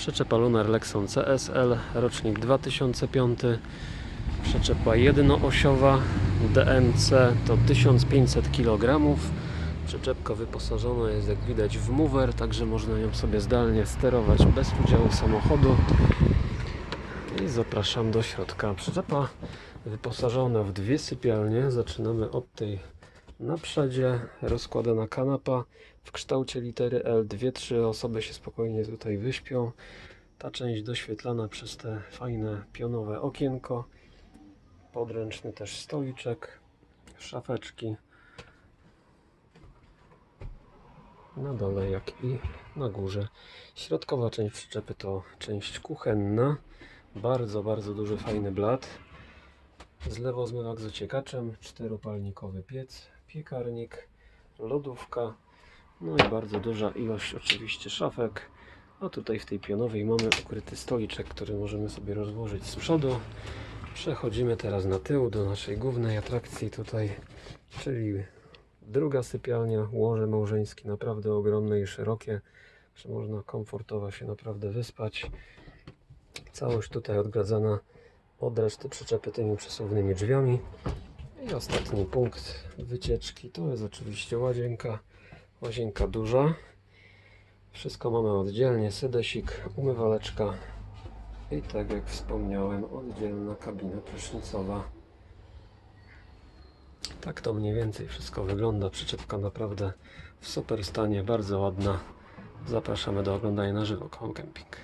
Przyczepa Lunar Lexon CSL, rocznik 2005. Przyczepa jednoosiowa DMC to 1500 kg. Przyczepka wyposażona jest jak widać w mover, także można ją sobie zdalnie sterować bez udziału samochodu. I zapraszam do środka. Przyczepa wyposażona w dwie sypialnie. Zaczynamy od tej na przodzie, rozkładana kanapa w kształcie litery L. Dwie, trzy osoby się spokojnie tutaj wyśpią. Ta część doświetlana przez te fajne pionowe okienko. Podręczny też stoliczek, szafeczki. Na dole, jak i na górze. Środkowa część przyczepy to część kuchenna. Bardzo, bardzo duży, fajny blat. Z lewo zmywak z ociekaczem, czteropalnikowy piec, piekarnik, lodówka, no i bardzo duża ilość oczywiście szafek. A tutaj w tej pionowej mamy ukryty stoliczek, który możemy sobie rozłożyć z przodu. Przechodzimy teraz na tył do naszej głównej atrakcji tutaj, czyli druga sypialnia, łoże małżeńskie naprawdę ogromne i szerokie, że można komfortowo się naprawdę wyspać. Całość tutaj odgradzana od reszty przyczepy tymi przesuwnymi drzwiami. I ostatni punkt wycieczki to jest oczywiście łazienka. Łazienka duża. Wszystko mamy oddzielnie, sedesik, umywaleczka i tak jak wspomniałem, oddzielna kabina prysznicowa. Tak to mniej więcej wszystko wygląda. Przyczepka naprawdę w super stanie, bardzo ładna. Zapraszamy do oglądania na żywo Home Camping.